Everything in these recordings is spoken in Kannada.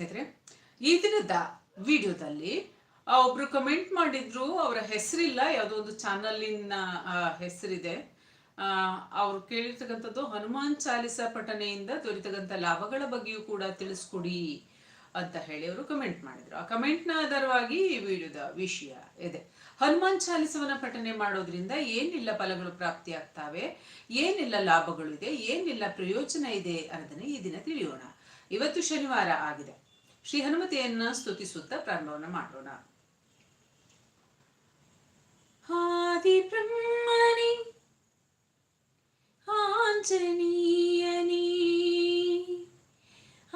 ಸ್ನೇಹಿತರೆ ಈ ದಿನದ ವಿಡಿಯೋದಲ್ಲಿ ಒಬ್ರು ಕಮೆಂಟ್ ಮಾಡಿದ್ರು, ಅವರ ಹೆಸರಿಲ್ಲ, ಯಾವುದೋ ಒಂದು ಚಾನಲಿನ ಹೆಸರಿದೆ. ಅವ್ರು ಕೇಳಿರ್ತಕ್ಕಂಥದ್ದು ಹನುಮಾನ್ ಚಾಲಿಸ ಪಠನೆಯಿಂದ ದೊರೆತಕ್ಕಂಥ ಲಾಭಗಳ ಬಗ್ಗೆಯೂ ಕೂಡ ತಿಳಿಸ್ಕೊಡಿ ಅಂತ ಹೇಳಿ ಅವರು ಕಮೆಂಟ್ ಮಾಡಿದ್ರು. ಆ ಕಮೆಂಟ್ನ ಆಧಾರವಾಗಿ ಈ ವಿಡಿಯೋದ ವಿಷಯ ಇದೆ. ಹನುಮಾನ್ ಚಾಲಿಸವನ್ನ ಪಠನೆ ಮಾಡೋದ್ರಿಂದ ಏನಿಲ್ಲ ಫಲಗಳು ಪ್ರಾಪ್ತಿಯಾಗ್ತವೆ ಏನೆಲ್ಲ ಲಾಭಗಳು ಇದೆ, ಏನೆಲ್ಲ ಪ್ರಯೋಜನ ಇದೆ ಅನ್ನೋದನ್ನ ಈ ದಿನ ತಿಳಿಯೋಣ. ಇವತ್ತು ಶನಿವಾರ ಆಗಿದೆ. ಶ್ರೀ ಹನುಮತಿಯನ್ನ ಸ್ತುತಿಸುತ್ತಾ ಪ್ರಾರಂಭವನ್ನ ಮಾಡೋಣ ಆದಿ ಬ್ರಹ್ಮನೇ ಆಂಜನೇಯನೇ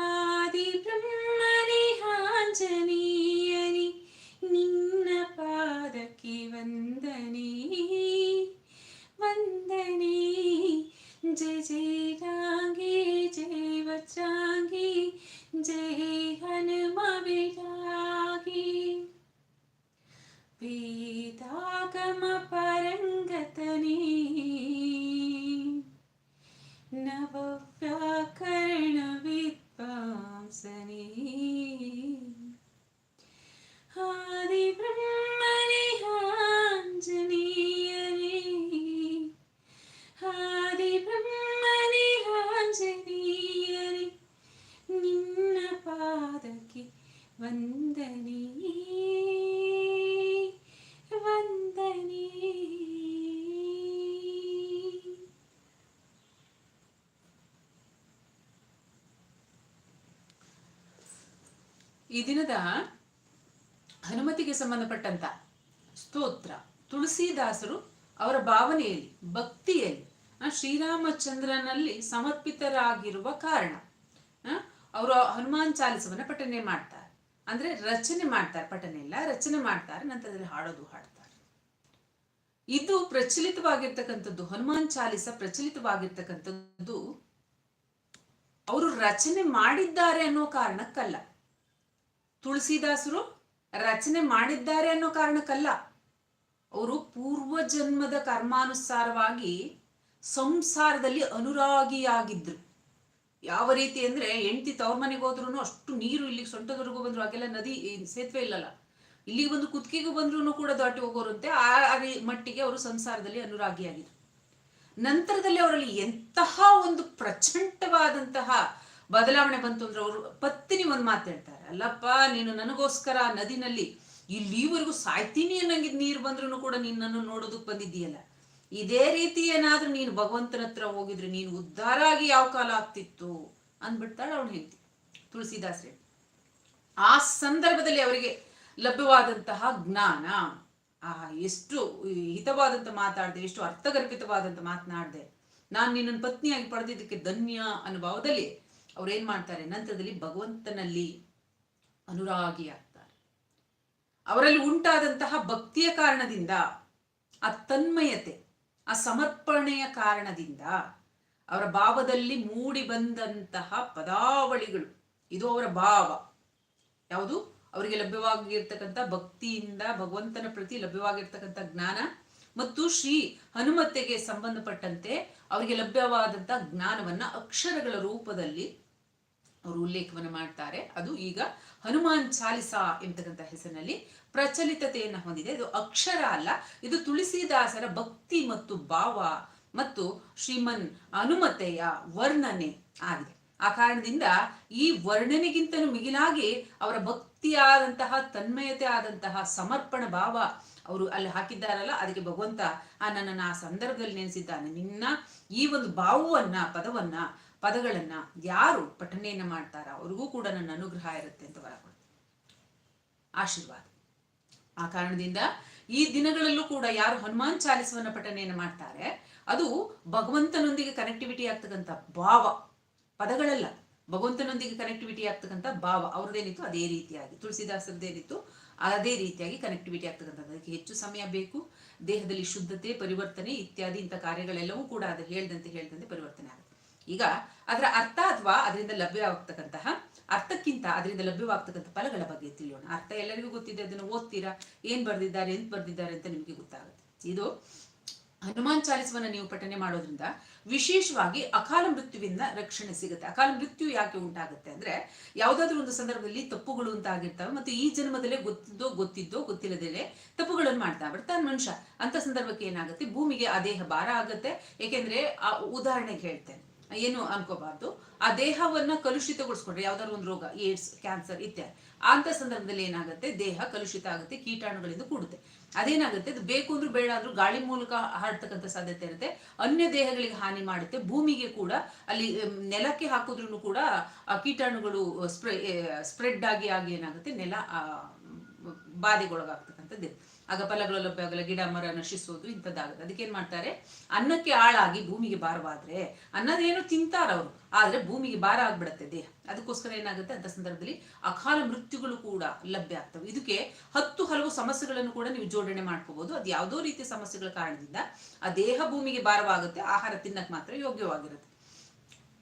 ಆದಿ ಬ್ರಹ್ಮನೇ ಆಂಜನೇಯನೇ ನಿನ್ನ ಪಾದಕ್ಕೆ ವಂದನೆ ವಂದನೆ ಜಯ ಜಯ ರಾಂಗೆ ಜಯ ವಜ್ರಾಂಗಿ जय हनुम विरागी पीतागम ಈ ದಿನದ ಹನುಮತಿಗೆ ಸಂಬಂಧಪಟ್ಟಂತ ಸ್ತೋತ್ರ. ತುಳಸಿದಾಸರು ಅವರ ಭಾವನೆಯಲ್ಲಿ, ಭಕ್ತಿಯಲ್ಲಿ ಶ್ರೀರಾಮಚಂದ್ರನಲ್ಲಿ ಸಮರ್ಪಿತರಾಗಿರುವ ಕಾರಣ ಅವರು ಹನುಮಾನ್ ಚಾಲಿಸವನ್ನ ಪಠನೆ ಮಾಡ್ತಾರೆ. ಅಂದ್ರೆ ರಚನೆ ಮಾಡ್ತಾರೆ, ಪಠನೆ ಇಲ್ಲ, ರಚನೆ ಮಾಡ್ತಾರೆ, ನಂತರದಲ್ಲಿ ಹಾಡೋದು ಹಾಡ್ತಾರೆ. ಇದು ಪ್ರಚಲಿತವಾಗಿರ್ತಕ್ಕಂಥದ್ದು, ಹನುಮಾನ್ ಚಾಲಿಸ ಪ್ರಚಲಿತವಾಗಿರ್ತಕ್ಕಂಥದ್ದು, ಅವರು ರಚನೆ ಮಾಡಿದ್ದಾರೆ ಅನ್ನೋ ಕಾರಣಕ್ಕಲ್ಲ. ತುಳಸಿದಾಸರು ರಚನೆ ಮಾಡಿದ್ದಾರೆ ಅನ್ನೋ ಕಾರಣಕ್ಕಲ್ಲ. ಅವರು ಪೂರ್ವ ಜನ್ಮದ ಕರ್ಮಾನುಸಾರವಾಗಿ ಸಂಸಾರದಲ್ಲಿ ಅನುರಾಗಿಯಾಗಿದ್ರು. ಯಾವ ರೀತಿ ಅಂದ್ರೆ ಹೆಂಡತಿ ತವ್ರ ಮನೆಗೆ ಹೋದ್ರು ಅಷ್ಟು ನೀರು ಇಲ್ಲಿಗೆ ಸೊಂಟದವರೆಗೂ ಬಂದ್ರು ಆಗೆಲ್ಲ ನದಿ ಸೇತುವೆ ಇಲ್ಲಲ್ಲ. ಇಲ್ಲಿಗೆ ಬಂದು ಕುತ್ತಿಗೆಗೂ ಬಂದ್ರು ಕೂಡ ದಾಟಿ ಹೋಗೋರಂತೆ, ಆ ಮಟ್ಟಿಗೆ ಅವರು ಸಂಸಾರದಲ್ಲಿ ಅನುರಾಗಿಯಾಗಿದ್ರು. ನಂತರದಲ್ಲಿ ಅವರಲ್ಲಿ ಎಂತಹ ಒಂದು ಪ್ರಚಂಡವಾದಂತಹ ಬದಲಾವಣೆ ಬಂತು ಅಂದ್ರೆ ಅವರು ಪತ್ನಿ ಒಂದು ಮಾತು ಅಲ್ಲಪ್ಪ, ನೀನು ನನಗೋಸ್ಕರ ನದಿನಲ್ಲಿ ಇಲ್ಲಿವರೆಗೂ ಸಾಯ್ತೀನಿ ಅನ್ನಂಗಿದ್ ನೀರು ಬಂದ್ರು ಕೂಡ ನಿನ್ನನ್ನು ನೋಡೋದಕ್ಕೆ ಬಂದಿದ್ದೀಯಲ್ಲ. ಇದೇ ರೀತಿ ಏನಾದ್ರೂ ನೀನು ಭಗವಂತನ ಹತ್ರ ಹೋಗಿದ್ರೆ ನೀನು ಉದ್ಧಾರ ಆಗಿ ಯಾವ ಕಾಲ ಆಗ್ತಿತ್ತು? ಅಂದ್ಬಿಡ್ತಾಳೆ ಅವಳು ಹೇಳ್ತಿ ತುಳಸಿದಾಸ್ರೆ ಆ ಸಂದರ್ಭದಲ್ಲಿ ಅವರಿಗೆ ಲಭ್ಯವಾದಂತಹ ಜ್ಞಾನ, ಆ ಎಷ್ಟು ಹಿತವಾದಂತ ಮಾತಾಡಿದೆ, ಎಷ್ಟು ಅರ್ಥಗರ್ಭಿತವಾದಂತ ಮಾತನಾಡಿದೆ, ನಾನು ನಿನ್ನನ್ನು ಪತ್ನಿಯಾಗಿ ಪಡೆದಿದ್ದಕ್ಕೆ ಧನ್ಯ ಅನ್ನೋ ಭಾವದಲ್ಲಿ ಅವ್ರು ಮಾಡ್ತಾರೆ? ನಂತರದಲ್ಲಿ ಭಗವಂತನಲ್ಲಿ ಅನುರಾಗಿಯಾಗ್ತಾರೆ ಅವರಲ್ಲಿ ಉಂಟಾದಂತಹ ಭಕ್ತಿಯ ಕಾರಣದಿಂದ, ಆ ತನ್ಮಯತೆ, ಆ ಸಮರ್ಪಣೆಯ ಕಾರಣದಿಂದ ಅವರ ಭಾವದಲ್ಲಿ ಮೂಡಿ ಬಂದಂತಹ ಪದಾವಳಿಗಳು. ಇದು ಅವರ ಭಾವ. ಯಾವುದು? ಅವರಿಗೆ ಲಭ್ಯವಾಗಿರ್ತಕ್ಕಂಥ ಭಕ್ತಿಯಿಂದ ಭಗವಂತನ ಪ್ರತಿ ಲಭ್ಯವಾಗಿರ್ತಕ್ಕಂಥ ಜ್ಞಾನ ಮತ್ತು ಶ್ರೀ ಹನುಮತೆಗೆ ಸಂಬಂಧಪಟ್ಟಂತೆ ಅವರಿಗೆ ಲಭ್ಯವಾದಂಥ ಜ್ಞಾನವನ್ನ ಅಕ್ಷರಗಳ ರೂಪದಲ್ಲಿ ಅವರು ಉಲ್ಲೇಖವನ್ನು ಮಾಡ್ತಾರೆ. ಅದು ಈಗ ಹನುಮಾನ್ ಚಾಲಿಸಾ ಎಂಬತಕ್ಕಂಥ ಹೆಸರಿನಲ್ಲಿ ಪ್ರಚಲಿತತೆಯನ್ನು ಹೊಂದಿದೆ. ಇದು ಅಕ್ಷರ ಅಲ್ಲ, ಇದು ತುಳಸಿದಾಸರ ಭಕ್ತಿ ಮತ್ತು ಭಾವ ಮತ್ತು ಶ್ರೀಮನ್ ಅನುಮತೆಯ ವರ್ಣನೆ ಆಗಿದೆ. ಆ ಕಾರಣದಿಂದ ಈ ವರ್ಣನೆಗಿಂತಲೂ ಮಿಗಿಲಾಗಿ ಅವರ ಭಕ್ತಿಯಾದಂತಹ ತನ್ಮಯತೆ ಆದಂತಹ ಸಮರ್ಪಣ ಭಾವ ಅವರು ಅಲ್ಲಿ ಹಾಕಿದ್ದಾರಲ್ಲ, ಅದಕ್ಕೆ ಭಗವಂತ ಆ ನನ್ನನ್ನು ಆ ಸಂದರ್ಭದಲ್ಲಿ ನೆನೆಸಿದ್ದಾನೆ. ನಿನ್ನ ಈ ಒಂದು ಭಾವವನ್ನ, ಪದವನ್ನ ಪದಗಳನ್ನ ಯಾರು ಪಠನೆಯನ್ನ ಮಾಡ್ತಾರ ಅವ್ರಿಗೂ ಕೂಡ ನನ್ನ ಅನುಗ್ರಹ ಇರುತ್ತೆ ಅಂತ ವರ ಆಶೀರ್ವಾದ. ಆ ಕಾರಣದಿಂದ ಈ ದಿನಗಳಲ್ಲೂ ಕೂಡ ಯಾರು ಹನುಮಾನ್ ಚಾಲಿಸವನ್ನ ಪಠನೆಯನ್ನು ಮಾಡ್ತಾರೆ, ಅದು ಭಗವಂತನೊಂದಿಗೆ ಕನೆಕ್ಟಿವಿಟಿ ಆಗ್ತಕ್ಕಂಥ ಭಾವ. ಪದಗಳಲ್ಲ, ಭಗವಂತನೊಂದಿಗೆ ಕನೆಕ್ಟಿವಿಟಿ ಆಗ್ತಕ್ಕಂಥ ಭಾವ. ಅವ್ರದ್ದೇನಿತ್ತು, ಅದೇ ರೀತಿಯಾಗಿ. ತುಳಸಿದಾಸರದ್ದೇನಿತ್ತು ಅದೇ ರೀತಿಯಾಗಿ ಕನೆಕ್ಟಿವಿಟಿ ಆಗ್ತಕ್ಕಂಥದ್ದು. ಅದಕ್ಕೆ ಹೆಚ್ಚು ಸಮಯ ಬೇಕು. ದೇಹದಲ್ಲಿ ಶುದ್ಧತೆ, ಪರಿವರ್ತನೆ ಇತ್ಯಾದಿ ಇಂಥ ಕಾರ್ಯಗಳೆಲ್ಲವೂ ಕೂಡ ಅದು ಹೇಳ್ದಂತೆ ಹೇಳ್ದಂತೆ ಪರಿವರ್ತನೆ ಆಗುತ್ತೆ. ಈಗ ಅದರ ಅರ್ಥ ಅಥವಾ ಅದರಿಂದ ಲಭ್ಯವಾಗ್ತಕ್ಕಂತಹ ಅರ್ಥಕ್ಕಿಂತ ಅದರಿಂದ ಲಭ್ಯವಾಗ್ತಕ್ಕಂಥ ಫಲಗಳ ಬಗ್ಗೆ ತಿಳಿಯೋಣ. ಅರ್ಥ ಎಲ್ಲರಿಗೂ ಗೊತ್ತಿದೆ, ಅದನ್ನು ಓದ್ತೀರಾ? ಏನ್ ಬರ್ದಿದ್ದಾರೆ, ಎಂತ ಬರ್ದಿದ್ದಾರೆ ಅಂತ ನಿಮಗೆ ಗೊತ್ತಾಗುತ್ತೆ. ಇದು ಹನುಮಾನ್ ಚಾಲಿಸವನ್ನ ನೀವು ಪಠನೆ ಮಾಡೋದ್ರಿಂದ ವಿಶೇಷವಾಗಿ ಅಕಾಲ ಮೃತ್ಯುವಿಂದ ರಕ್ಷಣೆ ಸಿಗುತ್ತೆ. ಅಕಾಲ ಮೃತ್ಯು ಯಾಕೆ ಉಂಟಾಗುತ್ತೆ ಅಂದ್ರೆ ಯಾವ್ದಾದ್ರು ಒಂದು ಸಂದರ್ಭದಲ್ಲಿ ತಪ್ಪುಗಳು ಅಂತ ಆಗಿರ್ತವೆ ಮತ್ತು ಈ ಜನ್ಮದಲ್ಲೇ ಗೊತ್ತಿದ್ದೋ ಗೊತ್ತಿದ್ದೋ ಗೊತ್ತಿಲ್ಲದೇ ತಪ್ಪುಗಳನ್ನು ಮಾಡ್ತಾ ಬಿಡ್ತಾನೆ ಮನುಷ್ಯ. ಅಂತ ಸಂದರ್ಭಕ್ಕೆ ಏನಾಗುತ್ತೆ? ಭೂಮಿಗೆ ಆ ದೇಹ ಭಾರ ಆಗುತ್ತೆ. ಏಕೆಂದ್ರೆ ಆ ಉದಾಹರಣೆಗೆ ಹೇಳ್ತೇನೆ. ಏನು ಅನ್ಕೋಬಾರ್ದು. ಆ ದೇಹವನ್ನ ಕಲುಷಿತಗೊಳಿಸ್ಕೊಂಡ್ರೆ, ಯಾವ್ದಾದ್ರು ಒಂದು ರೋಗ, ಏಡ್ಸ್, ಕ್ಯಾನ್ಸರ್ ಇತ್ಯಾದಿ, ಅಂತ ಸಂದರ್ಭದಲ್ಲಿ ಏನಾಗುತ್ತೆ? ದೇಹ ಕಲುಷಿತ ಆಗುತ್ತೆ, ಕೀಟಾಣುಗಳಿಂದ ಕೂಡುತ್ತೆ. ಅದೇನಾಗುತ್ತೆ? ಅದು ಬೇಕು ಅಂದ್ರೂ ಬೇಡ ಅಂದ್ರೂ ಗಾಳಿ ಮೂಲಕ ಹಾಡ್ತಕ್ಕಂಥ ಸಾಧ್ಯತೆ ಇರುತ್ತೆ. ಅನ್ಯ ದೇಹಗಳಿಗೆ ಹಾನಿ ಮಾಡುತ್ತೆ. ಭೂಮಿಗೆ ಕೂಡ, ಅಲ್ಲಿ ನೆಲಕ್ಕೆ ಹಾಕಿದ್ರು ಕೂಡ, ಆ ಕೀಟಾಣುಗಳು ಸ್ಪ್ರೆ ಸ್ಪ್ರೆಡ್ ಆಗಿ ಆಗಿ ಏನಾಗುತ್ತೆ? ನೆಲ ಬಾಧೆಗೊಳಗಾಗ್ತಕ್ಕಂಥದ್ದು. ಆಗ ಫಲಗಳು ಲಭ್ಯ ಆಗಲ್ಲ ಗಿಡ, ಮರ ನಶಿಸೋದು ಇಂಥದ್ದಾಗುತ್ತೆ. ಅದಕ್ಕೆ ಏನ್ ಮಾಡ್ತಾರೆ? ಅನ್ನಕ್ಕೆ ಆಳಾಗಿ ಭೂಮಿಗೆ ಭಾರವಾದ್ರೆ ಅನ್ನದೇನು ತಿಂತಾರ ಅವರು ಆದ್ರೆ ಭೂಮಿಗೆ ಭಾರ ಆಗ್ಬಿಡತ್ತೆ ದೇಹ. ಅದಕ್ಕೋಸ್ಕರ ಏನಾಗುತ್ತೆ? ಅಂತ ಸಂದರ್ಭದಲ್ಲಿ ಅಕಾಲ ಮೃತ್ಯುಗಳು ಕೂಡ ಲಭ್ಯ ಆಗ್ತವೆ. ಇದಕ್ಕೆ ಹತ್ತು ಹಲವು ಸಮಸ್ಯೆಗಳನ್ನು ಕೂಡ ನೀವು ಜೋಡಣೆ ಮಾಡ್ಕೋಬಹುದು ಅದು ಯಾವುದೋ ರೀತಿಯ ಸಮಸ್ಯೆಗಳ ಕಾರಣದಿಂದ ಆ ದೇಹ ಭೂಮಿಗೆ ಭಾರವಾಗುತ್ತೆ, ಆಹಾರ ತಿನ್ನಕ್ ಮಾತ್ರ ಯೋಗ್ಯವಾಗಿರುತ್ತೆ.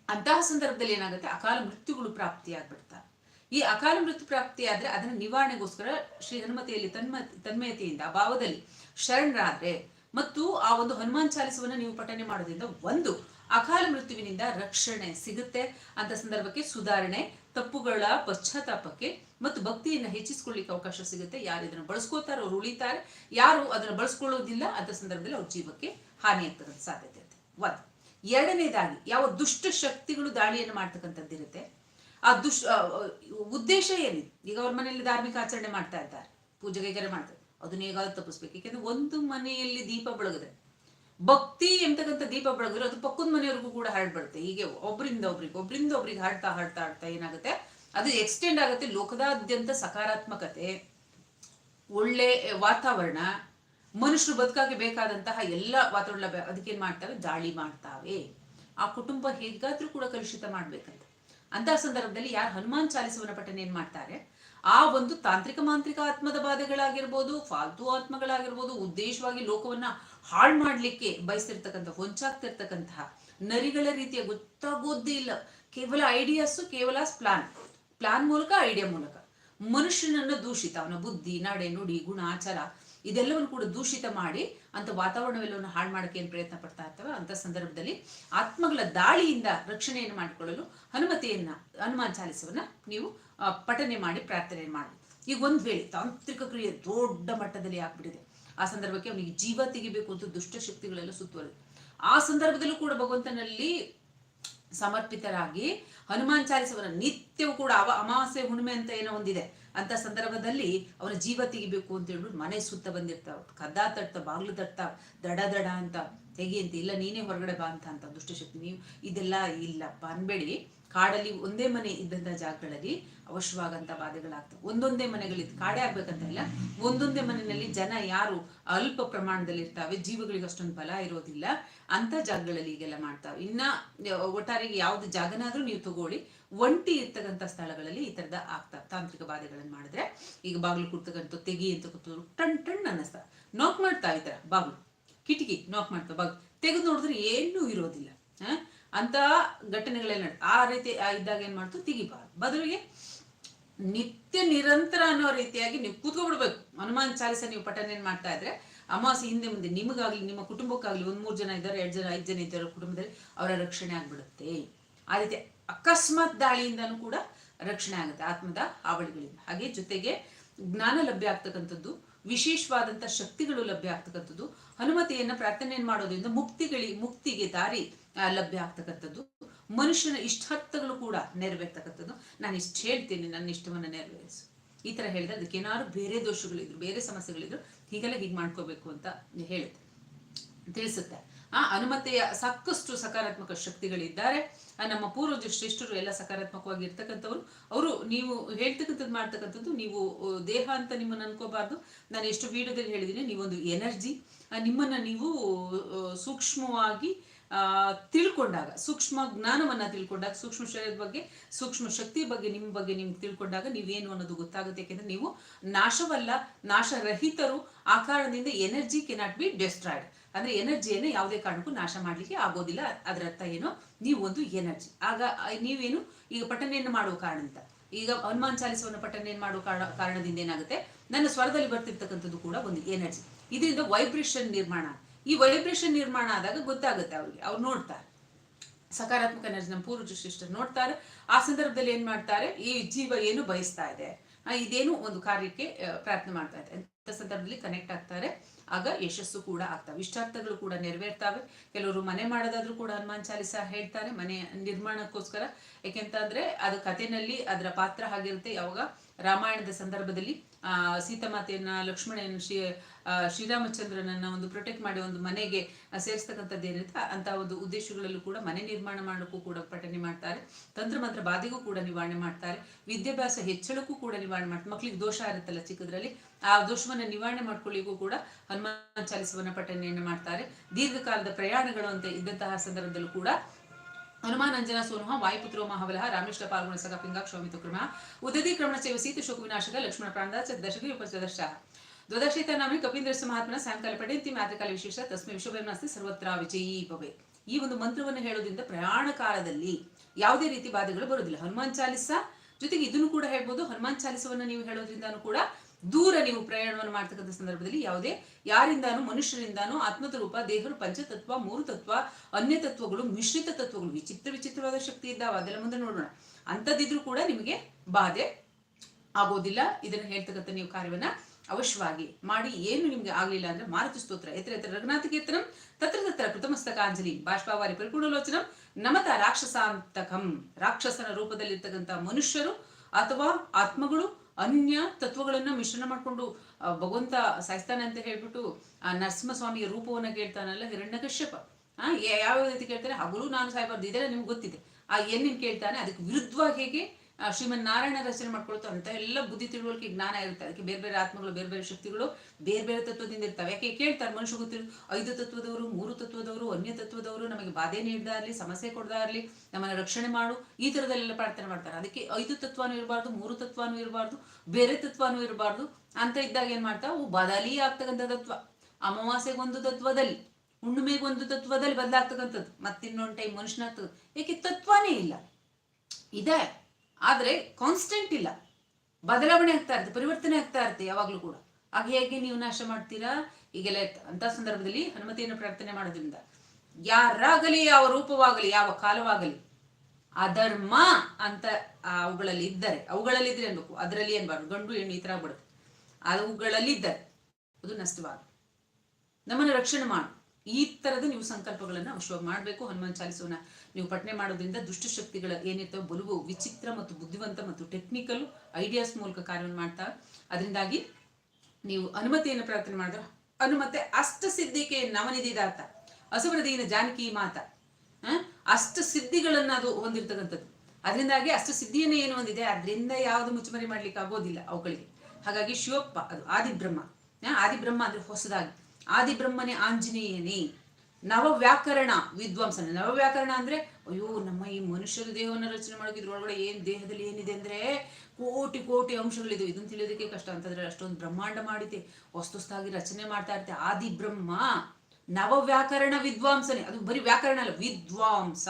ಅಂತಹ ಸಂದರ್ಭದಲ್ಲಿ ಏನಾಗುತ್ತೆ? ಅಕಾಲ ಮೃತ್ಯುಗಳು ಪ್ರಾಪ್ತಿಯಾಗ್ಬಿಡ್ತಾರೆ ಈ ಅಕಾಲ ಮೃತ್ಯು ಪ್ರಾಪ್ತಿಯಾದ್ರೆ ಅದನ್ನ ನಿವಾರಣೆಗೋಸ್ಕರ ಶ್ರೀ ಹನುಮತಿಯಲ್ಲಿ ತನ್ಮ, ತನ್ಮಯತೆಯಿಂದ ಭಾವದಲ್ಲಿ ಶರಣರಾದ್ರೆ ಮತ್ತು ಆ ಒಂದು ಹನುಮಾನ್ ಚಾಲಿಸವನ್ನ ನೀವು ಪಠನೆ ಮಾಡೋದ್ರಿಂದ ಒಂದು, ಅಕಾಲ ಮೃತ್ಯುವಿನಿಂದ ರಕ್ಷಣೆ ಸಿಗುತ್ತೆ. ಅಂತ ಸಂದರ್ಭಕ್ಕೆ ಸುಧಾರಣೆ, ತಪ್ಪುಗಳ ಪಶ್ಚಾತ್ತಾಪಕ್ಕೆ ಮತ್ತು ಭಕ್ತಿಯನ್ನು ಹೆಚ್ಚಿಸಿಕೊಳ್ಳಿಕ್ಕೆ ಅವಕಾಶ ಸಿಗುತ್ತೆ. ಯಾರು ಇದನ್ನು ಬಳಸ್ಕೋತಾರೋ ಅವ್ರು ಉಳಿತಾರೆ. ಯಾರು ಅದನ್ನು ಬಳಸ್ಕೊಳ್ಳೋದಿಲ್ಲ ಅಂತ ಸಂದರ್ಭದಲ್ಲಿ ಅವ್ರ ಜೀವಕ್ಕೆ ಹಾನಿ ಆಗ್ತದ ಸಾಧ್ಯತೆ ಇರುತ್ತೆ. ಒಂದು. ಎರಡನೇದಾಗಿ, ಯಾವ ದುಷ್ಟ ಶಕ್ತಿಗಳು ದಾಳಿಯನ್ನು ಮಾಡ್ತಕ್ಕಂಥದ್ದಿರುತ್ತೆ. ಆ ದುಷ್ ಉದ್ದೇಶ ಏನಿದೆ? ಈಗ ಅವ್ರ ಮನೆಯಲ್ಲಿ ಧಾರ್ಮಿಕ ಆಚರಣೆ ಮಾಡ್ತಾ ಇದ್ದಾರೆ, ಪೂಜೆ ಕೈಗಾರ ಮಾಡ್ತಾರೆ. ಅದನ್ನ ಹೇಗಾದ್ರೂ ತಪ್ಪಿಸ್ಬೇಕು. ಯಾಕೆಂದ್ರೆ ಒಂದು ಮನೆಯಲ್ಲಿ ದೀಪ ಬೆಳಗಿದೆ ಭಕ್ತಿ ಎಂತಕ್ಕಂಥ ದೀಪ ಬೆಳಗಿದ್ರೆ ಅದು ಪಕ್ಕದ ಮನೆಯವ್ರಿಗೂ ಕೂಡ ಹರಡ್ಬಿಡುತ್ತೆ ಹೀಗೆ ಒಬ್ರಿಂದ ಒಬ್ರಿಗೆ ಒಬ್ರಿಂದ ಒಬ್ರಿಗೆ ಹಾಡ್ತಾ ಹಾಡ್ತಾ ಹಾಡ್ತಾ ಏನಾಗುತ್ತೆ? ಅದು ಎಕ್ಸ್ಟೆಂಡ್ ಆಗುತ್ತೆ. ಲೋಕದಾದ್ಯಂತ ಸಕಾರಾತ್ಮಕತೆ, ಒಳ್ಳೆ ವಾತಾವರಣ, ಮನುಷ್ಯರು ಬದುಕಾಗಿ ಬೇಕಾದಂತಹ ಎಲ್ಲ ವಾತಾವರಣ ಅದಕ್ಕೆ ಅದಕ್ಕೇನ್ ಮಾಡ್ತವೆ? ದಾಳಿ ಮಾಡ್ತಾವೆ. ಆ ಕುಟುಂಬ ಹೇಗಾದ್ರೂ ಕೂಡ ಕಲುಷಿತ ಮಾಡ್ಬೇಕಂತ. ಅಂತಹ ಸಂದರ್ಭದಲ್ಲಿ ಯಾರು ಹನುಮಾನ್ ಚಾಲಿಸವನ ಏನ್ ಮಾಡ್ತಾರೆ? ಆ ಒಂದು ತಾಂತ್ರಿಕ ಮಾಂತ್ರಿಕ ಆತ್ಮದ ಬಾಧೆಗಳಾಗಿರ್ಬೋದು, ಫಾಲ್ತು ಆತ್ಮಗಳಾಗಿರ್ಬೋದು, ಉದ್ದೇಶವಾಗಿ ಲೋಕವನ್ನ ಹಾಳು ಮಾಡ್ಲಿಕ್ಕೆ ಬಯಸ್ತಿರ್ತಕ್ಕಂಥ ಹೊಂಚಾಗ್ತಿರ್ತಕ್ಕಂತಹ ನರಿಗಳ ರೀತಿಯ ಗೊತ್ತಾಗೋದೇ ಇಲ್ಲ. ಕೇವಲ ಐಡಿಯಾಸ್ ಕೇವಲ ಪ್ಲಾನ್ ಪ್ಲಾನ್ ಮೂಲಕ ಐಡಿಯಾ ಮೂಲಕ. ಮನುಷ್ಯನನ್ನ ದೂಷಿತ. ಅವನ ಬುದ್ಧಿ, ನಡೆ, ನುಡಿ, ಗುಣ, ಆಚಾರ ಇದೆಲ್ಲವನ್ನು ಕೂಡ ದೂಷಿತ ಮಾಡಿ ಅಂತ ವಾತಾವರಣವೆಲ್ಲವನ್ನು ಹಾಳು ಮಾಡಕ್ಕೆ ಏನು ಪ್ರಯತ್ನ ಪಡ್ತಾ ಇರ್ತವೆ ಅಂತ ಸಂದರ್ಭದಲ್ಲಿ ಆತ್ಮಗಳ ದಾಳಿಯಿಂದ ರಕ್ಷಣೆಯನ್ನು ಮಾಡಿಕೊಳ್ಳಲು ಹನುಮತಿಯನ್ನ, ಹನುಮಾನ್ ಚಾಲಿಸವನ್ನ ನೀವು ಪಠನೆ ಮಾಡಿ ಪ್ರಾರ್ಥನೆ ಮಾಡಿ. ಈಗ ಒಂದ್ ವೇಳೆ ತಾಂತ್ರಿಕ ಕ್ರಿಯೆ ದೊಡ್ಡ ಮಟ್ಟದಲ್ಲಿ ಆಗ್ಬಿಟ್ಟಿದೆ. ಆ ಸಂದರ್ಭಕ್ಕೆ ಅವನಿಗೆ ಜೀವ ತೆಗಿಬೇಕು ಅಂತ ದುಷ್ಟ ಶಕ್ತಿಗಳೆಲ್ಲ ಸುತ್ತುವರೆದು ಆ ಸಂದರ್ಭದಲ್ಲೂ ಕೂಡ ಭಗವಂತನಲ್ಲಿ ಸಮರ್ಪಿತರಾಗಿ ಹನುಮಾನ್ ಚಾಲಿಸವನ ನಿತ್ಯವೂ ಕೂಡ ಅವ ಅಮಾವಾಸ್ಯೆ ಹುಣ್ಣಿಮೆ ಅಂತ ಏನೋ ಒಂದಿದೆ. ಅಂತ ಸಂದರ್ಭದಲ್ಲಿ ಅವನ ಜೀವ ತೆಗಿಬೇಕು ಅಂತ ಹೇಳ್ಬಿಟ್ಟು ಮನೆ ಸುತ್ತ ಬಂದಿರ್ತಾವ. ಕದ್ದ ತಟ್ತ, ಬಾಗ್ಲು ತಟ್ಟ ದಡ ದಡ ಅಂತ, ತೆಗಿ ಅಂತ, ಇಲ್ಲ ನೀನೇ ಹೊರಗಡೆ ಬಾ ಅಂತ ಅಂತ ದುಷ್ಟಶಕ್ತಿ, ನೀವು ಇದೆಲ್ಲ ಇಲ್ಲಪ್ಪ ಅನ್ಬೇಡಿ ಕಾಡಲ್ಲಿ ಒಂದೇ ಮನೆ ಇದ್ದಂತ ಜಾಗಗಳಲ್ಲಿ ಅವಶ್ಯವಾಗಂತ ಬಾಧೆಗಳಾಗ್ತವೆ. ಒಂದೊಂದೇ ಮನೆಗಳಿದ್ದು ಕಾಡೇ ಆಗ್ಬೇಕಂತ ಇಲ್ಲ. ಒಂದೊಂದೇ ಮನೆಯಲ್ಲಿ ಜನ ಯಾರು ಅಲ್ಪ ಪ್ರಮಾಣದಲ್ಲಿ ಇರ್ತಾವೆ ಜೀವಗಳಿಗೆ ಅಷ್ಟೊಂದು ಬಲ ಇರೋದಿಲ್ಲ. ಅಂತ ಜಾಗಗಳಲ್ಲಿ ಈಗೆಲ್ಲ ಮಾಡ್ತಾವೆ. ಇನ್ನ ಒಟ್ಟಾರೆಗೆ ಯಾವ್ದು ಜಾಗನಾದ್ರೂ ನೀವು ತಗೊಳ್ಳಿ. ಒಂಟಿ ಇರ್ತಕ್ಕಂಥ ಸ್ಥಳಗಳಲ್ಲಿ ಈ ತರದ ಆಗ್ತಾವೆ. ತಾಂತ್ರಿಕ ಬಾಧೆಗಳನ್ನು ಮಾಡಿದ್ರೆ. ಈಗ ಬಾಗಿಲು ಕುಡ್ತಕ್ಕಂಥ ತೆಗಿ ಅಂತ ಕೂತು ಟಣ್ ಟಣ್ ಅನ್ನಿಸ್ತಾ. ನಾಕ್ ಮಾಡ್ತಾ ಈ ತರ ಬಾಗಿಲು. ಕಿಟಕಿ ನಾಕ್ ಮಾಡ್ತಾವೆ ಬಾಗ್ಲು. ತೆಗೆದು ನೋಡಿದ್ರೆ ಏನೂ ಇರೋದಿಲ್ಲ. ಆ? ಅಂತ ಘಟನೆಗಳೆಲ್ಲ ಆ ರೀತಿ ಇದ್ದಾಗ ಏನ್ ಮಾಡ್ತು? ತೆಗಿಬಾರ್ದು ಬದಲಿಗೆ ನಿತ್ಯ ನಿರಂತರ ಅನ್ನೋ ರೀತಿಯಾಗಿ ನೀವು ಕೂತ್ಕೊಬಿಡ್ಬೇಕು. ಹನುಮಾನ್ ಚಾಲಿಸ ನೀವು ಪಠನೆ ಮಾಡ್ತಾ ಇದ್ರೆ ಅಮಾವಾಸ್ಯೆ ಹಿಂದೆ ಮುಂದೆ ನಿಮಗಾಗ್ಲಿ, ನಿಮ್ಮ ಕುಟುಂಬಕ್ಕಾಗ್ಲಿ ಒಂದ್ ಮೂರ್ ಜನ ಇದ್ದಾರೆ, ಎರಡ್ ಜನ, ಐದ್ ಜನ ಇದ್ದಾರೆ ಕುಟುಂಬದಲ್ಲಿ ಅವರ ರಕ್ಷಣೆ ಆಗ್ಬಿಡುತ್ತೆ. ಆ ರೀತಿ ಅಕಸ್ಮಾತ್ ದಾಳಿಯಿಂದನೂ ಕೂಡ ರಕ್ಷಣೆ ಆಗುತ್ತೆ, ಆತ್ಮದ ಹಾವಳಿಗಳಿಂದ. ಹಾಗೆ ಜೊತೆಗೆ ಜ್ಞಾನ ಲಭ್ಯ ಆಗ್ತಕ್ಕಂಥದ್ದು ವಿಶೇಷವಾದಂತ ಶಕ್ತಿಗಳು ಲಭ್ಯ ಆಗ್ತಕ್ಕಂಥದ್ದು, ಹನುಮತಿಯನ್ನ ಪ್ರಾರ್ಥನೆ ಮಾಡೋದ್ರಿಂದ ಮುಕ್ತಿಗಳಿ ಮುಕ್ತಿಗೆ ದಾರಿ ಲಭ್ಯ ಆಗ್ತಕ್ಕಂಥದ್ದು. ಮನುಷ್ಯನ ಇಷ್ಟಾರ್ಥಗಳು ಕೂಡ ನೆರವೇರ್ತಕ್ಕಂಥದ್ದು. ನಾನು ಇಷ್ಟು ಹೇಳ್ತೀನಿ, ನನ್ನ ಇಷ್ಟವನ್ನ ನೆರವೇರಿಸು. ಈ ತರ ಹೇಳಿದ್ರೆ ಅದಕ್ಕೆ ಏನಾದ್ರು ಬೇರೆ ದೋಷಗಳಿದ್ರು, ಬೇರೆ ಸಮಸ್ಯೆಗಳಿದ್ರು ಹೀಗೆಲ್ಲ ಹೀಗೆ ಮಾಡ್ಕೋಬೇಕು ಅಂತ ಹೇಳುತ್ತೆ. ತಿಳಿಸುತ್ತೆ. ಆ, ಅನುಮತಿಯ ಸಾಕಷ್ಟು ಸಕಾರಾತ್ಮಕ ಶಕ್ತಿಗಳಿದ್ದಾರೆ. ನಮ್ಮ ಪೂರ್ವಜ ಶ್ರೇಷ್ಠರು ಎಲ್ಲ ಸಕಾರಾತ್ಮಕವಾಗಿ ಇರ್ತಕ್ಕಂಥವ್ರು. ಅವರು ನೀವು ಹೇಳ್ತಕ್ಕಂಥದ್ದು ಮಾಡ್ತಕ್ಕಂಥದ್ದು, ನೀವು ದೇಹ ಅಂತ ನಿಮ್ಮನ್ನು ಅನ್ಕೋಬಾರ್ದು. ನಾನು ಎಷ್ಟು ವಿಡಿಯೋದಲ್ಲಿ ಹೇಳಿದ್ದೀನಿ, ನೀವೊಂದು ಎನರ್ಜಿ. ನಿಮ್ಮನ್ನ ನೀವು ಸೂಕ್ಷ್ಮವಾಗಿ ತಿಳ್ಕೊಂಡಾಗ, ಸೂಕ್ಷ್ಮ ಜ್ಞಾನವನ್ನ ತಿಳ್ಕೊಂಡಾಗ, ಸೂಕ್ಷ್ಮ ಶರೀರದ ಬಗ್ಗೆ, ಸೂಕ್ಷ್ಮ ಶಕ್ತಿ ಬಗ್ಗೆ, ನಿಮ್ಮ ಬಗ್ಗೆ ನಿಮ್ಗೆ ತಿಳ್ಕೊಂಡಾಗ ನೀವೇನು ಅನ್ನೋದು ಗೊತ್ತಾಗುತ್ತೆ. ಯಾಕೆಂದ್ರೆ ನೀವು ನಾಶವಲ್ಲ, ನಾಶರಹಿತರು, ಆ ಕಾರಣದಿಂದ ಎನರ್ಜಿ ಕೆನಾಟ್ ಬಿ ಡೆಸ್ಟ್ರಾಯ್ಡ್ ಅಂದ್ರೆ ಎನರ್ಜಿಯನ್ನು ಯಾವುದೇ ಕಾರಣಕ್ಕೂ ನಾಶ ಮಾಡ್ಲಿಕ್ಕೆ ಆಗೋದಿಲ್ಲ. ಅದರ ಅರ್ಥ ಏನು? ನೀವು ಒಂದು ಎನರ್ಜಿ ಆಗ ನೀವೇನು? ಈಗ ಪಠನೆಯನ್ನು ಮಾಡುವ ಕಾರಣ ಅಂತ ಈಗ ಹನುಮಾನ್ ಚಾಲಿಸವನ್ನು ಪಠನೆಯನ್ನು ಮಾಡುವ ಕಾರಣ, ಕಾರಣದಿಂದ ಏನಾಗುತ್ತೆ? ನನ್ನ ಸ್ವರದಲ್ಲಿ ಬರ್ತಿರ್ತಕ್ಕಂಥದ್ದು ಕೂಡ ಒಂದು ಎನರ್ಜಿ ಇದರಿಂದ ವೈಬ್ರೇಷನ್ ನಿರ್ಮಾಣ. ಈ ವೈಬ್ರೇಷನ್ ನಿರ್ಮಾಣ ಆದಾಗ ಗೊತ್ತಾಗುತ್ತೆ ಅವ್ರಿಗೆ. ಅವ್ರು ನೋಡ್ತಾರೆ. ಸಕಾರಾತ್ಮಕ ಎನರ್ಜಿ, ನಮ್ಮ ಪೂರ್ವ ಶಿಷ್ಟರು ನೋಡ್ತಾರೆ. ಆ ಸಂದರ್ಭದಲ್ಲಿ ಏನ್ ಮಾಡ್ತಾರೆ? ಈ ಜೀವ ಏನು ಬಯಸ್ತಾ ಇದೆ? ಇದೇನು ಒಂದು ಕಾರ್ಯಕ್ಕೆ ಪ್ರಾರ್ಥನೆ ಮಾಡ್ತಾ ಇದೆ. ಅಂತ ಸಂದರ್ಭದಲ್ಲಿ ಕನೆಕ್ಟ್ ಆಗ್ತಾರೆ. ಆಗ ಯಶಸ್ಸು ಕೂಡ ಆಗ್ತವೆ. ಇಷ್ಟಾರ್ಥಗಳು ಕೂಡ ನೆರವೇರ್ತವೆ. ಕೆಲವರು ಮನೆ ಮಾಡೋದಾದ್ರೂ ಕೂಡ ಹನುಮಾನ್ ಚಾಲಿಸ ಹೇಳ್ತಾರೆ. ಮನೆ ನಿರ್ಮಾಣಕ್ಕೋಸ್ಕರ. ಯಾಕೆಂತಂದ್ರೆ ಅದು ಕಥೆನಲ್ಲಿ ಅದರ ಪಾತ್ರ ಆಗಿರುತ್ತೆ ಯಾವಾಗ? ರಾಮಾಯಣದ ಸಂದರ್ಭದಲ್ಲಿ ಆ ಸೀತಾಮಾತೆಯನ್ನ ಲಕ್ಷ್ಮಣನ ಶ್ರೀ ಶ್ರೀರಾಮಚಂದ್ರನನ್ನ ಒಂದು ಪ್ರೊಟೆಕ್ಟ್ ಮಾಡಿ ಒಂದು ಮನೆಗೆ ಸೇರಿಸ್ತಕ್ಕಂಥದ್ದು ಏನಿರುತ್ತೆ ಅಂತ ಒಂದು ಉದ್ದೇಶಗಳಲ್ಲೂ ಕೂಡ ಮನೆ ನಿರ್ಮಾಣ ಮಾಡೋಕ್ಕೂ ಕೂಡ ಪಠನೆ ಮಾಡ್ತಾರೆ. ತಂತ್ರ ಮಂತ್ರ ಬಾಧೆಗೂ ಕೂಡ ನಿವಾರಣೆ ಮಾಡ್ತಾರೆ. ವಿದ್ಯಾಭ್ಯಾಸ ಹೆಚ್ಚಳಕ್ಕೂ ಕೂಡ ನಿವಾರಣೆ ಮಾಡ್ತಾರೆ. ಮಕ್ಳಿಗೆ ದೋಷ ಇರುತ್ತಲ್ಲ ಚಿಕ್ಕದ್ರಲ್ಲಿ, ಆ ದೋಷವನ್ನ ನಿವಾರಣೆ ಮಾಡ್ಕೊಳ್ಳಿಗೂ ಕೂಡ ಹನುಮಾನ್ ಚಾಲಿಸವನ್ನ ಪಠನೆಯನ್ನು ಮಾಡ್ತಾರೆ. ದೀರ್ಘಕಾಲದ ಪ್ರಯಾಣಗಳು ಅಂತ ಇದ್ದಂತಹ ಸಂದರ್ಭದಲ್ಲೂ ಕೂಡ ಹನುಮಾನ್ ಅಂಜನ ಸೋನುಹ, ವಾಯುಪುತ್ರೋ ಮಹಾಬಲಹ, ರಾಮೇಶ್ವರ ಪಾಲ್ಗುಣ ಸಗ ಪಿಂಗಾ ಕ್ಷೋಮಿತು ಕ್ರಮ ಉದತಿ ಕ್ರಮಣ ಚೈವ ಸೀತ ಶೋಕ ವಿನಾಶಕ, ಲಕ್ಷ್ಮಣ ಪ್ರಾಣದ ದಶಕ ಉಪಚದರ್ಶ ದ್ವದಶಿತ ನಾಮಿ ಕಪೀಂದ್ರ ಮಹಾತ್ಮನ ಸಾಯಂಕಾಲ ಪಡೆಯಂತಿ ಮಾತೃಕಾಲ ವಿಶೇಷ, ತಸ್ಮೈ ವಿಶ್ವಭೇಮನಾಸ್ತಿ ಸರ್ವತ್ರ ವಿಜಯೀ ಭವೆ. ಈ ಒಂದು ಮಂತ್ರವನ್ನು ಹೇಳೋದ್ರಿಂದ ಪ್ರಯಾಣ ಕಾಲದಲ್ಲಿ ಯಾವುದೇ ರೀತಿ ಬಾಧೆಗಳು ಬರುವುದಿಲ್ಲ. ಹನುಮಾನ್ ಚಾಲಿಸ ಜೊತೆಗೆ ಇದನ್ನು ಕೂಡ ಹೇಳ್ಬೋದು. ಹನುಮಾನ್ ಚಾಲಿಸವನ್ನ ನೀವು ಹೇಳೋದ್ರಿಂದನೂ ಕೂಡ ದೂರ ನೀವು ಪ್ರಯಾಣವನ್ನು ಮಾಡ್ತಕ್ಕಂಥ ಸಂದರ್ಭದಲ್ಲಿ ಯಾವುದೇ ಯಾರಿಂದಾನು, ಮನುಷ್ಯರಿಂದಾನು ಆತ್ಮದ ರೂಪ ದೇಹರು ಪಂಚತತ್ವ, ಮೂರು ತತ್ವ, ಅನ್ಯ ತತ್ವಗಳು, ಮಿಶ್ರಿತ ತತ್ವಗಳು, ವಿಚಿತ್ರ ವಿಚಿತ್ರವಾದ ಶಕ್ತಿ ಇದ್ದಾವ, ಅದೆಲ್ಲ ಮುಂದೆ ನೋಡೋಣ. ಅಂಥದ್ದಿದ್ರು ಕೂಡ ನಿಮಗೆ ಬಾಧೆ ಆಗೋದಿಲ್ಲ. ಇದನ್ನ ಹೇಳ್ತಕ್ಕಂಥ ನೀವು ಕಾರ್ಯವನ್ನ ಅವಶ್ಯವಾಗಿ ಮಾಡಿ. ಏನು ನಿಮ್ಗೆ ಆಗಲಿಲ್ಲ ಅಂದ್ರೆ ಮಾರುತಿ ಸ್ತೋತ್ರ, ಎತ್ತರ ಎತ್ತರ ರಘುನಾಥ ಕೀರ್ತನಂ, ತತ್ರ ತತ್ರ ಕೃತಮಸ್ತಕಾಂಜಲಿ, ಬಾಷ್ಪಾವಾರಿ ಪರಿಪೂರ್ಣಲೋಚನಂ, ನಮತ ರಾಕ್ಷಸಾಂತಕಂ. ರಾಕ್ಷಸನ ರೂಪದಲ್ಲಿರ್ತಕ್ಕಂಥ ಮನುಷ್ಯರು ಅಥವಾ ಆತ್ಮಗಳು ಅನ್ಯ ತತ್ವಗಳನ್ನ ಮಿಶ್ರಣ ಮಾಡಿಕೊಂಡು ಆ, ಭಗವಂತ ಸಾಯಿಸ್ತಾನೆ ಅಂತ ಹೇಳ್ಬಿಟ್ಟು ಆ ನರಸಿಂಹಸ್ವಾಮಿಯ ರೂಪವನ್ನ ಕೇಳ್ತಾನಲ್ಲ ಹಿರಣ್ಯಕಶ್ಯಪ. ಆ ಯಾ- ಯಾವ ರೀತಿ ಕೇಳ್ತಾರೆ ಹಗಲು ನಾನು ಸಾಯ್ಬಾರ್ದು ಇದೆಲ್ಲ ನಿಮ್ಗೆ ಗೊತ್ತಿದೆ. ಆ ನಿನ್ ಕೇಳ್ತಾನೆ ಅದಕ್ಕೆ ವಿರುದ್ಧವಾಗಿ ಹೇಗೆ ಆ, ಶ್ರೀಮನ್ ನಾರಾಯಣ ರಚನೆ ಮಾಡ್ಕೊಳ್ತಾ ಅಂತ ಎಲ್ಲ ಬುದ್ಧಿ ತಿಳುವಳಿಕೆ ಜ್ಞಾನ ಇರುತ್ತೆ. ಅದಕ್ಕೆ ಬೇರೆ ಬೇರೆ ಆತ್ಮಗಳು ಬೇರೆ ಬೇರೆ ಶಕ್ತಿಗಳು ಬೇರೆ ಬೇರೆ ತತ್ವದಿಂದ ಇರ್ತವೆ. ಯಾಕೆ ಕೇಳ್ತಾರೆ ಮನುಷ್ಯ ಗೊತ್ತಿರು ಐದು ತತ್ವದವರು, ಮೂರು ತತ್ವದವರು, ಅನ್ಯ ತತ್ವದವರು ನಮಗೆ ಬಾಧೆ ನೀಡ್ದಾ ಇರಲಿ ಸಮಸ್ಯೆ ಕೊಡ್ದಾ ಇರಲಿ ನಮ್ಮನ್ನ ರಕ್ಷಣೆ ಮಾಡು. ಈ ಥರದಲ್ಲೆಲ್ಲ ಪ್ರಾರ್ಥನೆ ಮಾಡ್ತಾರೆ. ಅದಕ್ಕೆ ಐದು ತತ್ವನೂ ಇರಬಾರ್ದು, ಮೂರು ತತ್ವನೂ ಇರಬಾರ್ದು, ಬೇರೆ ತತ್ವನೂ ಇರಬಾರ್ದು ಅಂತ ಇದ್ದಾಗ ಏನ್ ಮಾಡ್ತಾವು ಬದಲಿ ಆಗ್ತಕ್ಕಂಥ ತತ್ವ. ಅಮಾವಾಸ್ಯೆಗೊಂದು ತತ್ವದಲ್ಲಿ, ಹುಣ್ಣಿಮೆಗೊಂದು ತತ್ವದಲ್ಲಿ ಬದಲಾಗ್ತಕ್ಕಂಥದ್ದು. ಮತ್ತಿನ್ನೊಂದು ಟೈಮ್ ಮನುಷ್ಯನ ಏಕೆ ತತ್ವನೇ ಇಲ್ಲ? ಇದೆ. ಆದ್ರೆ ಕಾನ್ಸ್ಟೆಂಟ್ ಇಲ್ಲ. ಬದಲಾವಣೆ ಆಗ್ತಾ ಇರುತ್ತೆ, ಪರಿವರ್ತನೆ ಆಗ್ತಾ ಇರುತ್ತೆ ಯಾವಾಗ್ಲೂ ಕೂಡ. ಆಗ ಹೇಗೆ ನೀವು ನಾಶ ಮಾಡ್ತೀರಾ? ಈಗೆಲ್ಲ ಅಂತ ಸಂದರ್ಭದಲ್ಲಿ ಹನುಮತಿಯನ್ನು ಪ್ರಾರ್ಥನೆ ಮಾಡೋದ್ರಿಂದ. ಯಾರಾಗಲಿ, ಯಾವ ರೂಪವಾಗಲಿ, ಯಾವ ಕಾಲವಾಗಲಿ, ಅಧರ್ಮ ಅಂತ ಅವುಗಳಲ್ಲಿ ಇದ್ದರೆ, ಅವುಗಳಲ್ಲಿ ಇದ್ರೆ ಅನ್ಬೇಕು ಅದರಲ್ಲಿ ಏನ್ಬಾರ್ದು? ಗಂಡು, ಹೆಣ್ಣು ಈ ತರ ಆಗ್ಬಿಡುತ್ತೆ. ಅವುಗಳಲ್ಲಿ ಇದ್ದರೆ ಅದು ನಷ್ಟವಾಗ ನಮ್ಮನ್ನು ರಕ್ಷಣೆ ಮಾಡು. ಈ ತರದ ನೀವು ಸಂಕಲ್ಪಗಳನ್ನ ಅವಶ್ಯವಾಗಿ ಮಾಡಬೇಕು. ಹನುಮಾನ್ ಚಾಲಿಸೋನ ನೀವು ಪಠನೆ ಮಾಡೋದ್ರಿಂದ ದುಷ್ಟಶಕ್ತಿಗಳ ಏನಿರ್ತವೆ, ಬಲುವು ವಿಚಿತ್ರ ಮತ್ತು ಬುದ್ಧಿವಂತ ಮತ್ತು ಟೆಕ್ನಿಕಲ್ ಐಡಿಯಾಸ್ ಮೂಲಕ ಕಾರ್ಯವನ್ನು ಮಾಡ್ತಾರೆ ಅದರಿಂದಾಗಿ ನೀವು ಅನುಮತಿಯನ್ನು ಪ್ರಾರ್ಥನೆ ಮಾಡಿದ್ರೆ, ಅನುಮತೆ ಅಷ್ಟ ಸಿದ್ಧಿಕೆ ನವನಿಧಿದಾತ ಅಸುವರದೀನ ಜಾನಕಿ ಮಾತ? ಅಷ್ಟ ಸಿದ್ಧಿಗಳನ್ನ ಅದು ಹೊಂದಿರ್ತಕ್ಕಂಥದ್ದು. ಅದರಿಂದಾಗಿ ಅಷ್ಟ ಸಿದ್ಧಿಯನ್ನೇ ಏನು ಹೊಂದಿದೆ? ಅದರಿಂದ ಯಾವುದು ಮುಚ್ಚುಮರಿ ಮಾಡ್ಲಿಕ್ಕೆ ಆಗೋದಿಲ್ಲ ಅವುಗಳಿಗೆ. ಹಾಗಾಗಿ ಶಿವಪ್ಪ, ಅದು ಆದಿಬ್ರಹ್ಮ. ಆದಿಬ್ರಹ್ಮ ಅಂದ್ರೆ ಹೊಸದಾಗಿ. ಆದಿಬ್ರಹ್ಮನೇ ಆಂಜನೇಯನೇ. ನವ ವ್ಯಾಕರಣ ವಿದ್ವಾಂಸನ. ನವ ವ್ಯಾಕರಣ ಅಂದ್ರೆ, ಅಯ್ಯೋ, ನಮ್ಮ ಈ ಮನುಷ್ಯರ ದೇಹವನ್ನು ರಚನೆ ಮಾಡೋಕೆ ಒಳಗಡೆ ಏನ್ ದೇಹದಲ್ಲಿ ಏನಿದೆ ಅಂದ್ರೆ ಕೋಟಿ ಕೋಟಿ ಅಂಶಗಳಿದೆ ಇದನ್ನು ತಿಳಿಯೋದಕ್ಕೆ ಕಷ್ಟ. ಅಂತಂದ್ರೆ ಅಷ್ಟೊಂದು ಬ್ರಹ್ಮಾಂಡ ಮಾಡಿದೆ. ವಸ್ತುಸ್ಥಾಗಿ ರಚನೆ ಮಾಡ್ತಾ ಇರ್ತೆ. ಆದಿ ಬ್ರಹ್ಮ ನವ ವ್ಯಾಕರಣ ವಿದ್ವಾಂಸನೆ. ಅದು ಬರೀ ವ್ಯಾಕರಣ ಅಲ್ಲ, ವಿದ್ವಾಂಸ.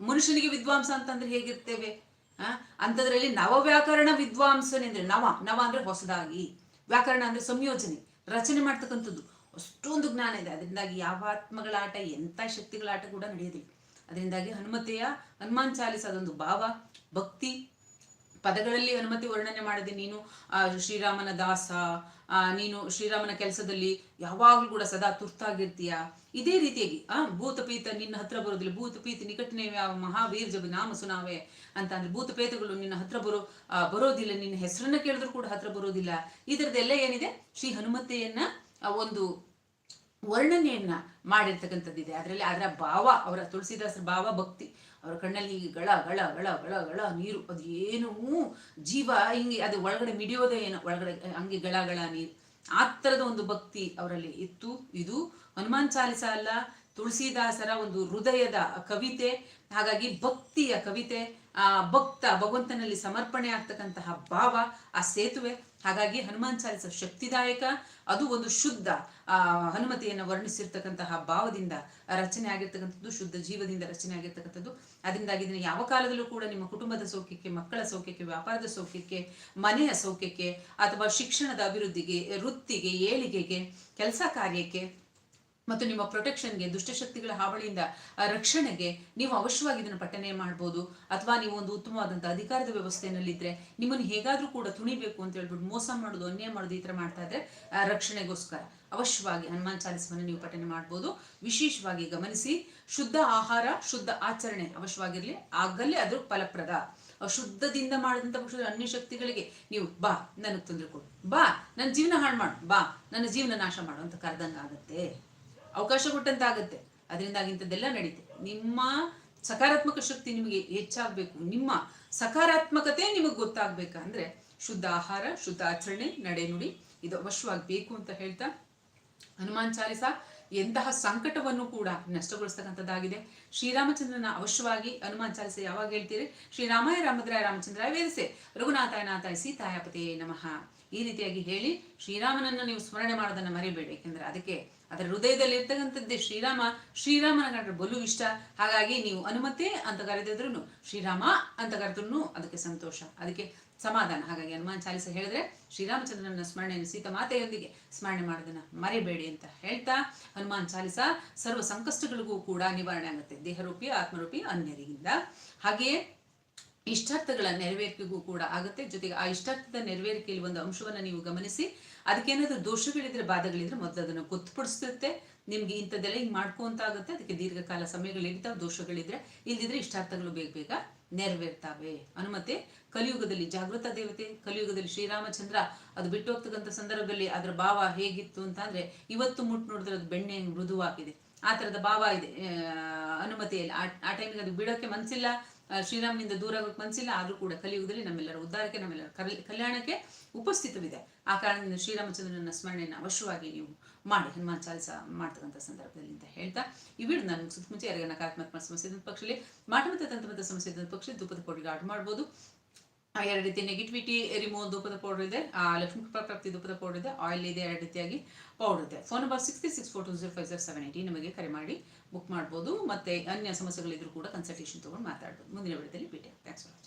ಮನುಷ್ಯನಿಗೆ ವಿದ್ವಾಂಸ ಅಂತಂದ್ರೆ ಹೇಗಿರ್ತೇವೆ? ಆ, ಅಂತದ್ರಲ್ಲಿ ನವ ವ್ಯಾಕರಣ ವಿದ್ವಾಂಸನೆ ಅಂದ್ರೆ ನವ. ನವ ಅಂದ್ರೆ ಹೊಸದಾಗಿ. ವ್ಯಾಕರಣ ಅಂದ್ರೆ ಸಂಯೋಜನೆ. ರಚನೆ ಮಾಡ್ತಕ್ಕಂಥದ್ದು. ಅಷ್ಟೊಂದು ಜ್ಞಾನ ಇದೆ. ಅದರಿಂದಾಗಿ ಯಾವ ಆತ್ಮಗಳ ಆಟ ಎಂಥ ಶಕ್ತಿಗಳ ಆಟ ಕೂಡ ನಡೆಯೋದಿಲ್ಲ ಅದರಿಂದಾಗಿ ಹನುಮತೆಯ ಹನುಮಾನ್ ಚಾಲಿಸ ಅದೊಂದು ಭಾವ ಭಕ್ತಿ. ಪದಗಳಲ್ಲಿ ಹನುಮತಿ ವರ್ಣನೆ ಮಾಡದೆ ನೀನು ಆ, ಶ್ರೀರಾಮನ ದಾಸ ಆ, ನೀನು ಶ್ರೀರಾಮನ ಕೆಲಸದಲ್ಲಿ ಯಾವಾಗಲೂ ಕೂಡ ಸದಾ ತುರ್ತಾಗಿರ್ತೀಯ. ಇದೇ ರೀತಿಯಾಗಿ ಆ ಭೂತಪೀತ ನಿನ್ನ ಹತ್ರ ಬರೋದಿಲ್ಲ ಭೂತಪೀತ ನಿಕಟನೇ ಮಹಾವೀರ್ ಜಬ ನಾಮ ಸುನಾವೆ ಅಂತ ಅಂದ್ರೆ ಭೂತಪೇತಗಳು ನಿನ್ನ ಹತ್ರ ಬರೋ ಬರೋದಿಲ್ಲ. ನಿನ್ನ ಹೆಸರನ್ನ ಕೇಳಿದ್ರು ಕೂಡ ಹತ್ರ ಬರೋದಿಲ್ಲ. ಇದರದೆಲ್ಲ ಏನಿದೆ? ಶ್ರೀ ಹನುಮತೆಯನ್ನ ಒಂದು ವರ್ಣನೆಯನ್ನ ಮಾಡಿರ್ತಕ್ಕಂಥದ್ದಿದೆ. ಅದರಲ್ಲಿ ಅದರ ಭಾವ, ಅವರ ತುಳಸಿದಾಸರ ಭಾವ, ಭಕ್ತಿ, ಅವರ ಕಣ್ಣಲ್ಲಿ ಹೀಗೆ ಗಳ ಗಳ ಗಳ ಗಳ ಗಳ ನೀರು, ಅದು ಏನು ಜೀವ, ಹಿಂಗೆ ಅದು ಒಳಗಡೆ ಮಿಡಿಯೋದೇ ಏನೋ, ಒಳಗಡೆ, ಹಂಗೆ ಗಳ ಗಳ ನೀರು. ಆ ಥರದ ಒಂದು ಭಕ್ತಿ ಅವರಲ್ಲಿ ಇತ್ತು. ಇದು ಹನುಮಾನ್ ಚಾಲಿಸ ಅಲ್ಲ, ತುಳಸಿದಾಸರ ಒಂದು ಹೃದಯದ ಕವಿತೆ, ಹಾಗಾಗಿ ಭಕ್ತಿಯ ಕವಿತೆ, ಆ ಭಕ್ತ ಭಗವಂತನಲ್ಲಿ ಸಮರ್ಪಣೆ ಆಗ್ತಕ್ಕಂತಹ ಭಾವ, ಆ ಸೇತುವೆ. ಹಾಗಾಗಿ ಹನುಮಾನ್ ಚಾಲಿಸ ಶಕ್ತಿದಾಯಕ. ಅದು ಒಂದು ಶುದ್ಧ, ಆ ಹನುಮತಿಯನ್ನು ವರ್ಣಿಸಿರ್ತಕ್ಕಂತಹ ಭಾವದಿಂದ ರಚನೆ ಆಗಿರ್ತಕ್ಕಂಥದ್ದು, ಶುದ್ಧ ಜೀವದಿಂದ ರಚನೆ ಆಗಿರ್ತಕ್ಕಂಥದ್ದು. ಅದರಿಂದಾಗಿ ಇದನ್ನು ಯಾವ ಕಾಲದಲ್ಲೂ ಕೂಡ ನಿಮ್ಮ ಕುಟುಂಬದ ಸೌಖ್ಯಕ್ಕೆ, ಮಕ್ಕಳ ಸೌಖ್ಯಕ್ಕೆ, ವ್ಯಾಪಾರದ ಸೌಖ್ಯಕ್ಕೆ, ಮನೆಯ ಸೌಖ್ಯಕ್ಕೆ, ಅಥವಾ ಶಿಕ್ಷಣದ ಅಭಿವೃದ್ಧಿಗೆ, ವೃತ್ತಿಗೆ, ಏಳಿಗೆಗೆ, ಕೆಲಸ ಕಾರ್ಯಕ್ಕೆ ಮತ್ತು ನಿಮ್ಮ ಪ್ರೊಟೆಕ್ಷನ್ಗೆ ದುಷ್ಟಶಕ್ತಿಗಳ ಹಾವಳಿಯಿಂದ ರಕ್ಷಣೆಗೆ ನೀವು ಅವಶ್ಯವಾಗಿ ಇದನ್ನು ಪಠನೆ ಮಾಡ್ಬೋದು. ಅಥವಾ ನೀವು ಒಂದು ಉತ್ತಮವಾದಂಥ ಅಧಿಕಾರದ ವ್ಯವಸ್ಥೆಯಲ್ಲಿದ್ದರೆ ನಿಮ್ಮನ್ನು ಹೇಗಾದರೂ ಕೂಡ ತುಣಿಬೇಕು ಅಂತ ಹೇಳ್ಬಿಟ್ಟು ಮೋಸ ಮಾಡೋದು, ಅನ್ಯಾಯ ಮಾಡೋದು ಈ ಥರ ಮಾಡ್ತಾ ಇದ್ರೆ ರಕ್ಷಣೆಗೋಸ್ಕರ ಅವಶ್ಯವಾಗಿ ಹನುಮಾನ್ ಚಾಲಿಸವನ್ನು ನೀವು ಪಠನೆ ಮಾಡ್ಬೋದು. ವಿಶೇಷವಾಗಿ ಗಮನಿಸಿ, ಶುದ್ಧ ಆಹಾರ, ಶುದ್ಧ ಆಚರಣೆ ಅವಶ್ಯವಾಗಿರಲಿ, ಆಗಲೇ ಅದು ಫಲಪ್ರದ. ಅಶುದ್ಧದಿಂದ ಮಾಡಿದಂಥ ಪಕ್ಷದ ಅನ್ಯ ಶಕ್ತಿಗಳಿಗೆ ನೀವು ಬಾ, ನನಗೆ ತೊಂದರೆ ಕೊಡು. ಬಾ, ನನ್ನ ಜೀವನ ಹಾಳು ಮಾಡು. ಬಾ, ನನ್ನ ಜೀವನ ನಾಶ ಮಾಡು ಅಂತ ಕರೆದಂಗೆ ಆಗುತ್ತೆ ಅವಕಾಶ ಕೊಟ್ಟಂತಾಗತ್ತೆ. ಅದರಿಂದಾಗಿ ಇಂಥದ್ದೆಲ್ಲ ನಡೀತೆ. ನಿಮ್ಮ ಸಕಾರಾತ್ಮಕ ಶಕ್ತಿ ನಿಮಗೆ ಹೆಚ್ಚಾಗಬೇಕು. ನಿಮ್ಮ ಸಕಾರಾತ್ಮಕತೆ ನಿಮಗೆ ಗೊತ್ತಾಗಬೇಕಂದ್ರೆ ಶುದ್ಧ ಆಹಾರ, ಶುದ್ಧ ಆಚರಣೆ ನಡೆನುಡಿ ಇದು ಅವಶ್ಯವಾಗಿ ಬೇಕು ಅಂತ ಹೇಳ್ತಾ ಹನುಮಾನ್ ಚಾಲಿಸ ಎಂತಹ ಸಂಕಟವನ್ನು ಕೂಡ ನಷ್ಟಗೊಳಿಸ್ತಕ್ಕಂಥದ್ದಾಗಿದೆ. ಶ್ರೀರಾಮಚಂದ್ರನ ಅವಶ್ಯವಾಗಿ ಹನುಮಾನ್ ಚಾಲಿಸ ಯಾವಾಗ ಹೇಳ್ತೀರಿ? ಶ್ರೀರಾಮಾಯ ರಾಮದ್ರಾಯ ರಾಮಚಂದ್ರಾಯ ವೇದಿಸೆ. ರಘುನಾಥಾಯ ನಾಥಾಯ ಸೀತಾಯ ನಮಃ. ಈ ರೀತಿಯಾಗಿ ಹೇಳಿ ಶ್ರೀರಾಮನನ್ನು ನೀವು ಸ್ಮರಣೆ ಮಾಡೋದನ್ನು ಮರಿಬೇಡಿ. ಯಾಕೆಂದ್ರೆ ಅದಕ್ಕೆ ಅದರ ಹೃದಯದಲ್ಲಿ ಇರ್ತಕ್ಕಂಥದ್ದೇ ಶ್ರೀರಾಮ. ಶ್ರೀರಾಮನ ಕಂಡ್ರೆ ಬಲು ಇಷ್ಟ. ಹಾಗಾಗಿ ನೀವು ಅನುಮತೆ ಅಂತ ಕರೆದಿದ್ರು ಶ್ರೀರಾಮ ಅಂತ ಕರೆದ್ರು ಅದಕ್ಕೆ ಸಂತೋಷ. ಅದಕ್ಕೆ ಸಮಾಧಾನ. ಹಾಗಾಗಿ ಹನುಮಾನ್ ಚಾಲಿಸ ಹೇಳಿದ್ರೆ ಶ್ರೀರಾಮಚಂದ್ರನ ಸ್ಮರಣೆಯನ್ನು ಸೀತಾ ಮಾತೆಯೊಂದಿಗೆ ಸ್ಮರಣೆ ಮಾಡೋದನ್ನ ಮರಿಬೇಡಿ ಅಂತ ಹೇಳ್ತಾ ಹನುಮಾನ್ ಚಾಲಿಸ ಸರ್ವ ಸಂಕಷ್ಟಗಳಿಗೂ ಕೂಡ ನಿವಾರಣೆ ಆಗುತ್ತೆ. ದೇಹರೂಪಿ, ಆತ್ಮರೂಪಿ ಅನ್ಯರಿಂದ ಹಾಗೆಯೇ ಇಷ್ಟಾರ್ಥಗಳ ನೆರವೇರಿಕೆಗೂ ಕೂಡ ಆಗುತ್ತೆ. ಜೊತೆಗೆ ಆ ಇಷ್ಟಾರ್ಥದ ನೆರವೇರಿಕೆಯಲ್ಲಿ ಒಂದು ಅಂಶವನ್ನು ನೀವು ಗಮನಿಸಿ ಅದಕ್ಕೇನಾದ್ರೂ ದೋಷಗಳಿದ್ರೆ ಬಾಧಗಳಿದ್ರೆ ಮೊದಲು ಅದನ್ನು ಗೊತ್ತುಪಡಿಸುತ್ತೆ. ನಿಮ್ಗೆ ಇಂಥದ್ದೆಲ್ಲ ಹಿಂಗೆ ಮಾಡ್ಕೊಂತ ಆಗುತ್ತೆ. ಅದಕ್ಕೆ ದೀರ್ಘಕಾಲ ಸಮಯಗಳಿರ್ತಾವೆ ದೋಷಗಳಿದ್ರೆ ಇಲ್ದಿದ್ರೆ ಇಷ್ಟಾರ್ಥಗಳು ಬೇಗ ಬೇಗ ನೆರವೇರ್ತಾವೆ. ಅನುಮತೆ ಕಲಿಯುಗದಲ್ಲಿ ಜಾಗೃತ ದೇವತೆ ಕಲಿಯುಗದಲ್ಲಿ ಶ್ರೀರಾಮಚಂದ್ರ ಅದು ಬಿಟ್ಟು ಹೋಗ್ತಕ್ಕಂಥ ಸಂದರ್ಭದಲ್ಲಿ ಅದರ ಭಾವ ಹೇಗಿತ್ತು ಅಂತ ಅಂದ್ರೆ ಇವತ್ತು ಮುಟ್ಟು ನೋಡಿದ್ರೆ ಅದು ಬೆಣ್ಣೆ ಮೃದುವಾಗಿದೆ. ಆ ತರದ ಭಾವ ಇದೆ. ಅನುಮತಿಯಲ್ಲಿ ಆ ಟೈಮ್ಗೆ ಅದು ಬಿಡೋಕೆ ಮನಸ್ಸಿಲ್ಲ ಆ, ಶ್ರೀರಾಮನಿಂದ ದೂರ ಆಗೋಕೆ ಮನಸ್ಸಿಲ್ಲ ಆದರೂ ಕೂಡ ಕಲಿಯುಗದಲ್ಲಿ ನಮ್ಮೆಲ್ಲರ ಉದ್ಧಾರಕ್ಕೆ, ನಮ್ಮೆಲ್ಲರ ಕಲ್- ಕಲ್ಯಾಣಕ್ಕೆ ಉಪಸ್ಥಿತವಿದೆ. ಆ ಕಾರಣದಿಂದ ಶ್ರೀರಾಮಚಂದ್ರನ ಸ್ಮರಣೆಯನ್ನು ಅವಶ್ಯವಾಗಿ ನೀವು ಮಾಡಿ, ಹನುಮಾನ್ ಚಾಲಿಸ ಮಾಡ್ತಕ್ಕಂಥ ಸಂದರ್ಭದಲ್ಲಿ ಅಂತ ಹೇಳ್ತಾ, ಈ ವಿಡಿಯೋ ನಾನು ಮುಗಿಸಿದ ಯಾರಿಗೆ ನಕಾರಾತ್ಮಕ ಸಮಸ್ಯೆ ಪಕ್ಷದಲ್ಲಿ ಮತ್ತು ತಂತ್ರಮತ ಸಮಸ್ಯೆ ಇದ್ದ ಪಕ್ಷ ಧೂಪದ ಕೊಡುಗೆ ಮಾಡ್ಬೋದು. ಎರಡು ರೀತಿ ನೆಗೆಟಿವಿಟಿ ರಿಮೂವ್ ಧೂಪದ ಪೌಡರ್ ಇದೆ ಲಕ್ಷ್ಮೀ ಕೃಪಾ ಪ್ರಾಪ್ತಿ ಧೂಪದ ಪೌಡರ್ ಇದೆ ಆಯಿಲ್ ಇದೆ ಎರಡು ರೀತಿಯಾಗಿ ಪೌಡರ್ ಇದೆ. Phone number six six four two zero five zero seven eighty ನಮಗೆ ಕರೆ ಮಾಡಿ ಬುಕ್ ಮಾಡ್ಬೋದು, ಮತ್ತೆ ಅನ್ಯ ಸಮಸ್ಯೆಗಳಿದ್ರು ಕೂಡ ಕನ್ಸಲ್ಟೇಷನ್ ತೊಗೊಂಡು ಮಾತಾಡ್ಬೋದು. ಮುಂದಿನ ವಿಡಿಯೋದಲ್ಲಿ ಭೇಟಿ ಥ್ಯಾಂಕ್ಸ್ ಫಾರ್ ವಾಚಿಂಗ್